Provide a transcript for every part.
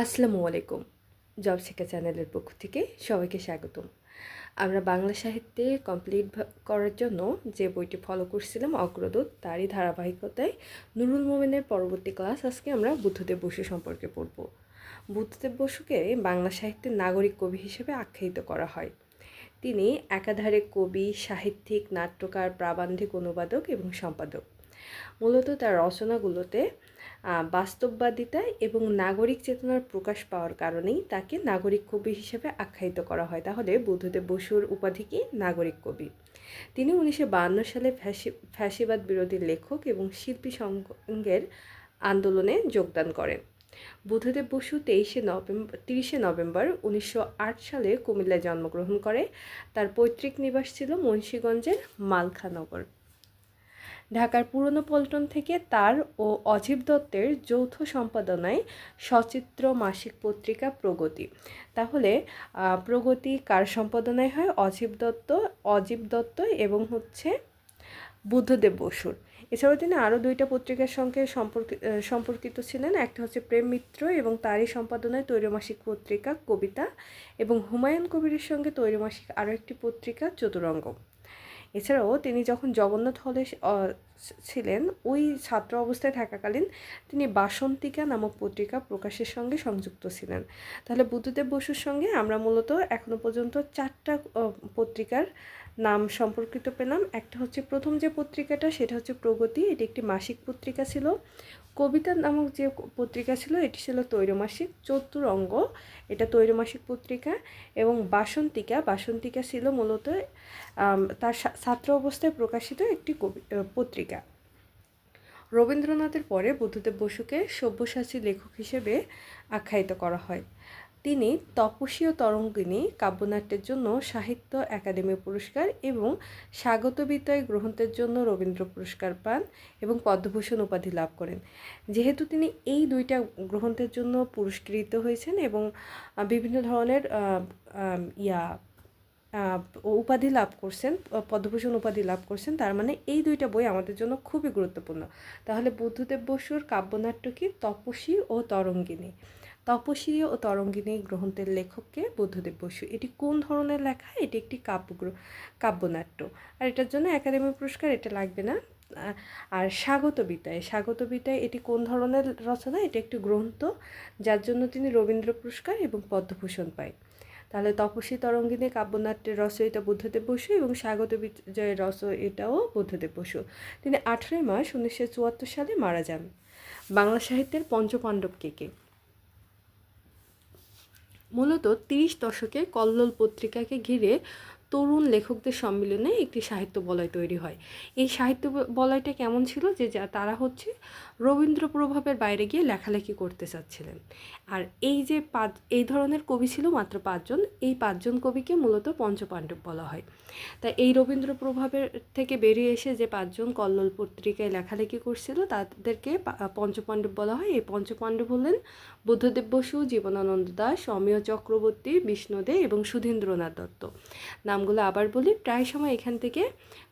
আসসালামু আলাইকুম, জব শিক্ষা চ্যানেলের পক্ষ থেকে সবাইকে স্বাগতম। আমরা বাংলা সাহিত্যে কমপ্লিট করার জন্য যে বইটি ফলো করছিলাম, অগ্রদূত, তারই ধারাবাহিকতায় নুরুল মোমেনের পরবর্তী ক্লাস আজকে আমরা বুদ্ধদেব বসু সম্পর্কে পড়ব। বুদ্ধদেব বসুকে বাংলা সাহিত্যের নাগরিক কবি হিসেবে আখ্যায়িত করা হয়। তিনি একাধারে কবি, সাহিত্যিক, নাট্যকার, প্রাবন্ধিক অনুবাদক এবং সম্পাদক। মূলত তার রচনাগুলোতে বাস্তববাদিতা এবং নাগরিক চেতনার প্রকাশ পাওয়ার কারণেই তাকে নাগরিক কবি হিসেবে আখ্যায়িত করা হয়। তাহলে বুদ্ধদেব বসুর উপাধি কি? নাগরিক কবি। তিনি উনিশশো সালে ফ্যাসি, ফ্যাসিবাদ বিরোধী লেখক এবং শিল্পী সংঘের আন্দোলনে যোগদান করেন। বুদ্ধদেব বসু তেইশে নভেম্বর তিরিশে নভেম্বর উনিশশো আট সালে কুমিল্লায় জন্মগ্রহণ করে। তার পৈতৃক নিবাস ছিল মুন্সীগঞ্জের মালখানগর। ঢাকার পুরনো পল্টন থেকে তার ও অজীব দত্তের যৌথ সম্পাদনায় সচিত্র মাসিক পত্রিকা প্রগতি। তাহলে প্রগতি কার সম্পাদনায় হয়? অজীব দত্ত অজীব দত্ত এবং হচ্ছে বুদ্ধদেব বসুর। এছাড়াও তিনি আরও দুইটা পত্রিকার সঙ্গে সম্পর্কিত ছিলেন। একটা হচ্ছে প্রেম মিত্র এবং তারই সম্পাদনায় তৈরমাসিক পত্রিকা কবিতা এবং হুমায়ুন কবিরের সঙ্গে তৈরমাসিক আরও একটি পত্রিকা চতুরঙ্গ। এছাড়াও তিনি যখন জগন্নাথ হলে ছিলেন, ওই ছাত্র অবস্থায় থাকাকালীন তিনি বাসন্তিকা নামক পত্রিকা প্রকাশের সঙ্গে সংযুক্ত ছিলেন। তাহলে বুদ্ধদেব বসুর সঙ্গে আমরা মূলত এখনও পর্যন্ত চারটা পত্রিকার নাম সম্পর্কিত পেলাম। একটা হচ্ছে প্রথম যে পত্রিকাটা, সেটা হচ্ছে প্রগতি। এটি একটি মাসিক পত্রিকা ছিল। কবিতা নামক যে পত্রিকা ছিল, এটি ছিল তৈরমাসিক চতুরঙ্গ এটা তৈরমাসিক পত্রিকা এবং বাসন্তিকা। বাসন্তিকা ছিল মূলত তার ছাত্র অবস্থায় প্রকাশিত একটি কবি পত্রিকা। রবীন্দ্রনাথের পরে বুদ্ধদেব বসুকে সব্যসাচী লেখক হিসেবে আখ্যায়িত করা হয়। তিনি তপসী ও তরঙ্গিনী কাব্যনাট্যের জন্য সাহিত্য একাডেমি পুরস্কার এবং স্বাগত বিতয় গ্রহণের জন্য রবীন্দ্র পুরস্কার পান এবং পদ্মভূষণ উপাধি লাভ করেন। যেহেতু তিনি এই দুইটা গ্রহণের জন্য পুরস্কৃত হয়েছেন এবং বিভিন্ন ধরনের ইয়া উপাধি লাভ করছেন পদ্মভূষণ উপাধি লাভ করছেন, তার মানে এই দুইটা বই আমাদের জন্য খুবই গুরুত্বপূর্ণ। তাহলে বুদ্ধদেব বসুর কাব্যনাট্য কি? তপসী ও তরঙ্গিনী। তপসী ও তরঙ্গিনী গ্রন্থের লেখককে বুদ্ধদেব বসু। এটি কোন ধরনের লেখা? এটি একটি কাব্য কাব্যনাট্য। আর এটার জন্য একাডেমি পুরস্কার এটা লাগবে না। আর স্বাগত বিতায়। স্বাগত বিতায় এটি কোন ধরনের রচনা? এটি একটি গ্রন্থ, যার জন্য তিনি রবীন্দ্র পুরস্কার এবং পদ্মভূষণ পায়। তাহলে তপস্বী, তরঙ্গিনী, কাব্যনাট্যের রচয়িতা বুদ্ধদেব বসু এবং স্বাগত বিজয়ের রচয়িতাও বুদ্ধদেব বসু। তিনি আঠেরোই মার্চ উনিশশো চুয়াত্তর সালে মারা যান। বাংলা সাহিত্যের পঞ্চপাণ্ডব কে কে? মূলত তিরিশ দশকে কল্লোল পত্রিকাকে ঘিরে তরুণ লেখকদের সম্মিলনে একটি সাহিত্য বলয় তৈরি হয়। এই সাহিত্য বলয়টা কেমন ছিল যে, যা, তারা হচ্ছে রবীন্দ্র প্রভাবের বাইরে গিয়ে লেখালেখি করতে চাচ্ছিলেন। আর এই যে পাঁচ, এই ধরনের কবি ছিল মাত্র পাঁচজন, এই পাঁচজন কবিকে মূলত পঞ্চপাণ্ডব বলা হয়। তাই এই রবীন্দ্র প্রভাবের থেকে বেরিয়ে এসে যে পাঁচজন কল্লোল পত্রিকায় লেখালেখি করছিল, তাদেরকে পঞ্চপাণ্ডব বলা হয়। এই পঞ্চপাণ্ডব হলেন বুদ্ধদেব বসু, জীবনানন্দ দাস, অমিয় চক্রবর্তী বিষ্ণুদে এবং সুধীন্দ্রনাথ দত্ত। নামগুলো আবার বলি। প্রায় সময় এখান থেকে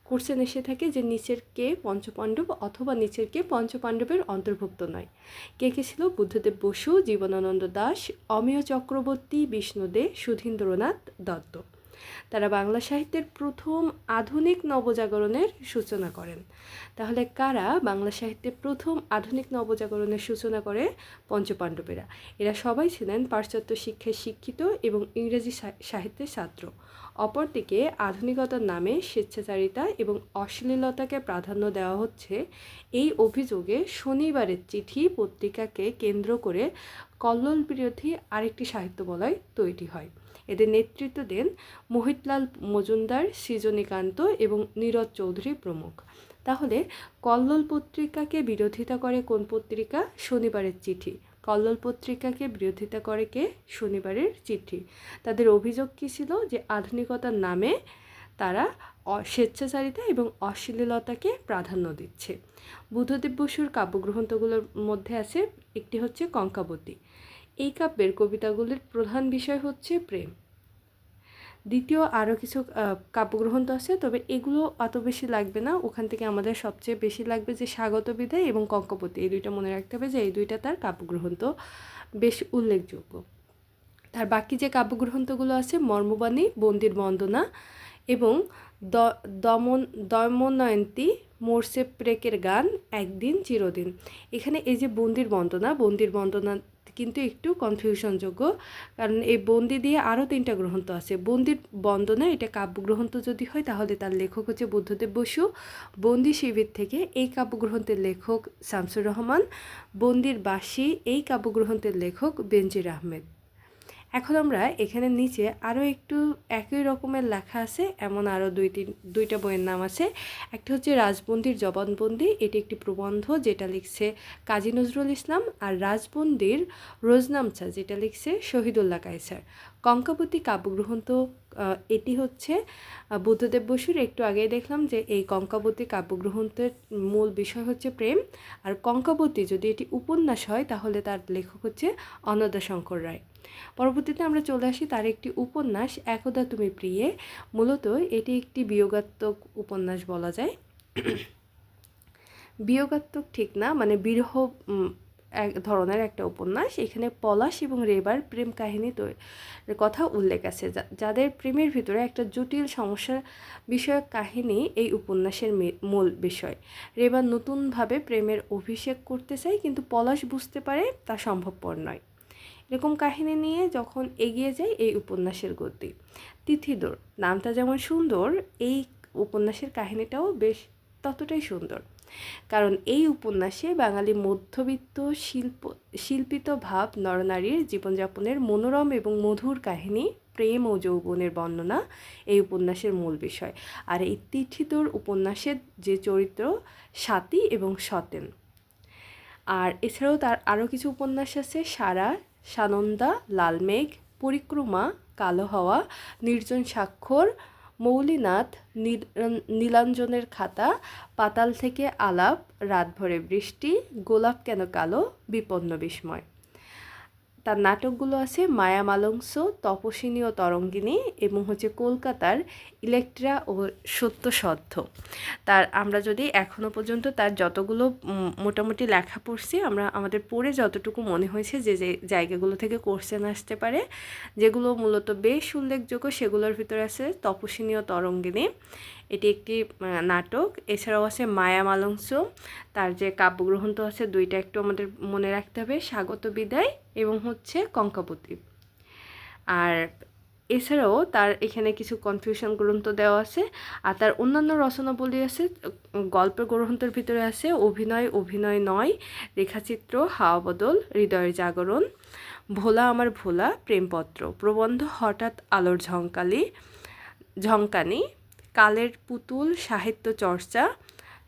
কোর্সেন এসে থাকে যে নিচের কে পঞ্চপাণ্ডব অথবা নিচের কে পঞ্চপাণ্ডবের অন্তর্ভুক্ত নয়। কে কে ছিল? বুদ্ধদেব বসু, জীবনানন্দ দাস, অমিয় চক্রবর্তী বিষ্ণুদে সুধীন্দ্রনাথ দত্ত। তারা বাংলা সাহিত্যের প্রথম আধুনিক নবজাগরণের সূচনা করেন। তাহলে কারা বাংলা সাহিত্যের প্রথম আধুনিক নবজাগরণের সূচনা করে? পঞ্চপাণ্ডবেরা। এরা সবাই ছিলেন পাশ্চাত্য শিক্ষায় শিক্ষিত এবং ইংরেজি সাহিত্যের ছাত্র। অপরদিকে আধুনিকতার নামে স্বেচ্ছাচারিতা এবং অশ্লীলতাকে প্রাধান্য দেওয়া হচ্ছে, এই অভিযোগে শনিবারের চিঠি পত্রিকাকে কেন্দ্র করে কল্লোল বিরোধী আরেকটি সাহিত্য বলয় তৈরি হয়। এদের নেতৃত্ব দেন মোহিতলাল মজুমদার, সৃজনীকান্ত এবং নীরজ চৌধুরী প্রমুখ। তাহলে কল্লোল পত্রিকাকে বিরোধিতা করে কোন পত্রিকা? শনিবারের চিঠি। কল্লোল পত্রিকাকে বিরোধিতা করে কে? শনিবারের চিঠি। তাদের অভিযোগ কী ছিল? যে আধুনিকতার নামে তারা স্বেচ্ছাচারিতা এবং অশ্লীলতাকে প্রাধান্য দিচ্ছে। বুদ্ধদেব বসুর কাব্যগ্রন্থগুলোর মধ্যে আছে, একটি হচ্ছে কঙ্কাবতী। এই কাব্যের কবিতাগুলির প্রধান বিষয় হচ্ছে প্রেম। দ্বিতীয় আরও কিছু কাব্যগ্রন্থ আছে, তবে এগুলো অত বেশি লাগবে না। ওখান থেকে আমাদের সবচেয়ে বেশি লাগবে যে স্বাগত বিদায় এবং কঙ্কপতি। এই দুইটা মনে রাখতে হবে যে এই দুইটা তার কাব্যগ্রন্থ বেশ উল্লেখযোগ্য। তার বাকি যে কাব্যগ্রন্থগুলো আছে, মর্মবাণী, বন্দির বন্দনা এবং দমন, দমনয়ন্তী মোরসে প্রেকের গান, একদিন চিরদিন। এখানে এই যে বন্দির বন্দনা বন্দির বন্দনা কিন্তু একটু কনফিউশনযোগ্য কারণ এই বন্দি দিয়ে আরও তিনটা গ্রন্থ আছে। বন্দির বন্দনা, এটা কাব্যগ্রন্থ যদি হয়, তাহলে তার লেখক হচ্ছে বুদ্ধদেব বসু। বন্দি শিবির থেকে এই কাব্যগ্রন্থের লেখক শামসুর রহমান। বন্দির বাসী এই কাব্যগ্রন্থের লেখক বেনজির আহমেদ। এখন আমরা এখানে নিচে আরও একটু একই রকমের লেখা আছে, এমন আরও দুই তিন, দুইটা বইয়ের নাম আছে। একটা হচ্ছে রাজবন্দির জবানবন্দি, এটি একটি প্রবন্ধ যেটা লিখছে কাজী নজরুল ইসলাম, আর রাজবন্দির রোজনামচা যেটা লিখছে শহীদুল্লাহ কায়সার। কঙ্কাবতী কাব্যগ্রন্থ এটি হচ্ছে বুদ্ধদেব বসুর। একটু আগেই দেখলাম যে এই কঙ্কাবতী কাব্যগ্রন্থের মূল বিষয় হচ্ছে প্রেম, আর কঙ্কাবতী যদি এটি উপন্যাস হয় তাহলে তার লেখক হচ্ছে অন্নদা শঙ্কর রায়। পরবর্তীতে আমরা চলে আসি তার একটি উপন্যাস, একদা তুমি প্রিয়ে। মূলত এটি একটি বিয়োগাত্মক উপন্যাস বলা যায়। বিয়োগাত্মক ঠিক না মানে বিরহ এক ধরনের একটা উপন্যাস। এখানে পলাশ এবং রেবার প্রেম কাহিনী কথা উল্লেখ আছে। যাদের প্রেমের ভিতরে একটা জটিল সমস্যা বিষয়ক কাহিনী এই উপন্যাসের মূল বিষয়। রেবার নতুনভাবে প্রেমের অভিষেক করতে চায়, কিন্তু পলাশ বুঝতে পারে তা সম্ভবপর নয়। এরকম কাহিনী নিয়ে যখন এগিয়ে যায় এই উপন্যাসের গতি। তিথিদোর নামটা যেমন সুন্দর, এই উপন্যাসের কাহিনীটাও বেশ ততটাই সুন্দর। কারণ এই উপন্যাসে বাঙালি মধ্যবিত্ত, শিল্প, শিল্পিত ভাব, নরনারীর জীবনযাপনের মনোরম এবং মধুর কাহিনী, প্রেম ও যৌবনের বর্ণনা এই উপন্যাসের মূল বিষয়। আর এই তিথিদোর উপন্যাসের যে চরিত্র স্বাতী এবং সতেন। আর এছাড়াও তার আরও কিছু উপন্যাস আছে, সারা সানন্দা, লালমেঘ, পরিক্রমা, কালো হওয়া, নির্জন স্বাক্ষর, মৌলিনাথ, নীল- নীলাঞ্জনের খাতা, পাতাল থেকে আলাপ, রাতভরে বৃষ্টি, গোলাপ কেন কালো, বিপন্ন বিস্ময়। তার নাটকগুলো আছে মায়া মালংস, তপস্বিনী ও তরঙ্গিনী এবং হচ্ছে কলকাতার ইলেকট্রা ও সত্যসদ্ধ। তার আমরা যদি এখনও পর্যন্ত তার যতগুলো মোটামুটি লেখা পড়ছি, আমরা আমাদের পড়ে যতটুকু মনে হয়েছে যে যে জায়গাগুলো থেকে কোশ্চেন আসতে পারে, যেগুলো মূলত বেশ উল্লেখযোগ্য সেগুলোর ভিতরে আছে তপস্বিনী ও তরঙ্গিনী। এটি একটি নাটক। এছাড়াও আছে মায়া মালংস। তার যে কাব্যগ্রন্থ আছে, দুইটা একটু আমাদের মনে রাখতে হবে। স্বাগত বিদায়। এবং হচ্ছে কঙ্কাবতী। আর এছাড়াও তার এখানে কিছু কনফিউশন গ্রন্থ দেওয়া আছে আর তার অন্যান্য রচনাবলী আছে উম, গল্পের গ্রন্থের ভিতরে আছে অভিনয় অভিনয় নয় রেখাচিত্র হাওয়া বদল হৃদয়ের জাগরণ ভোলা আমার ভোলা প্রেমপত্র প্রবন্ধ হঠাৎ আলোর ঝঙ্কালি ঝঙ্কানি কালের পুতুল সাহিত্য চর্চা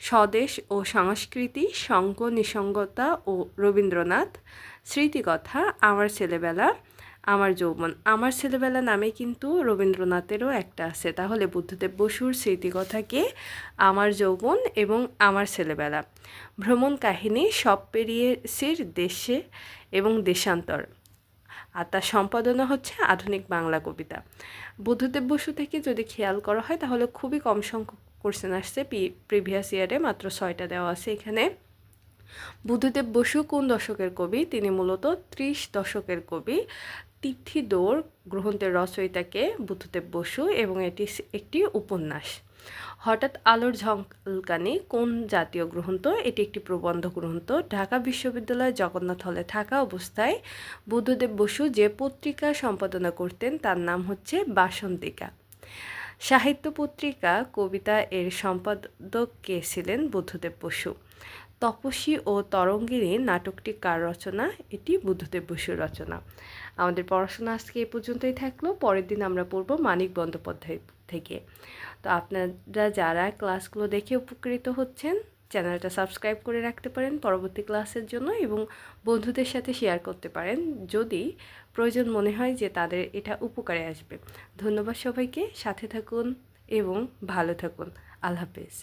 স্বদেশ ও সংস্কৃতি, সঙ্গ, নিসঙ্গতা ও রবীন্দ্রনাথ, স্মৃতিকথা, আমার ছেলেবেলা, আমার যৌবন। আমার ছেলেবেলা নামে কিন্তু রবীন্দ্রনাথেরও একটা আছে। তাহলে বুদ্ধদেব বসুর স্মৃতিকথাকে আমার যৌবন এবং আমার ছেলেবেলা। ভ্রমণ কাহিনী, সব পেরিয়ে সির দেশে এবং দেশান্তর। আর তার সম্পাদনা হচ্ছে আধুনিক বাংলা কবিতা। বুদ্ধদেব বসু থেকে যদি খেয়াল করা হয়, তাহলে খুবই কম সংখ্যক কোশ্চেন আসছে পি প্রিভিয়াস ইয়ারে মাত্র ছয়টা দেওয়া আছে এখানে। বুদ্ধদেব বসু কোন দশকের কবি? তিনি মূলত ত্রিশ দশকের কবি। তিথিদোর গ্রন্থের রচয়িতাকে বুদ্ধদেব বসু এবং এটি একটি উপন্যাস। হঠাৎ আলোর ঝলকানি কোন জাতীয় গ্রন্থ? এটি একটি প্রবন্ধ গ্রন্থ। ঢাকা বিশ্ববিদ্যালয় জগন্নাথ হলে থাকা অবস্থায় বুদ্ধদেব বসু যে পত্রিকা সম্পাদনা করতেন, তার নাম হচ্ছে বাসন্তিকা। সাহিত্য পত্রিকা, কবিতা এর সম্পাদক কে ছিলেন বুদ্ধদেব বসু। তপস্বী ও তরঙ্গিনী নাটকটি কার রচনা? এটি বুদ্ধদেব বসুর রচনা। আমাদের পড়াশোনা আজকে এ পর্যন্তই থাকল। পরের দিন আমরা পড়ব মানিক বন্দ্যোপাধ্যায় থেকে। তো আপনারা যারা ক্লাসগুলো দেখে উপকৃত হচ্ছেন চ্যানেলটা সাবস্ক্রাইব করে রাখতে পারেন পরবর্তী ক্লাসের জন্য এবং বন্ধুদের সাথে শেয়ার করতে পারেন যদি প্রয়োজন মনে হয় যে তাদের এটা উপকারে আসবে। ধন্যবাদ সবাইকে, সাথে থাকুন এবং ভালো থাকুন। আল্লাহ হাফেজ।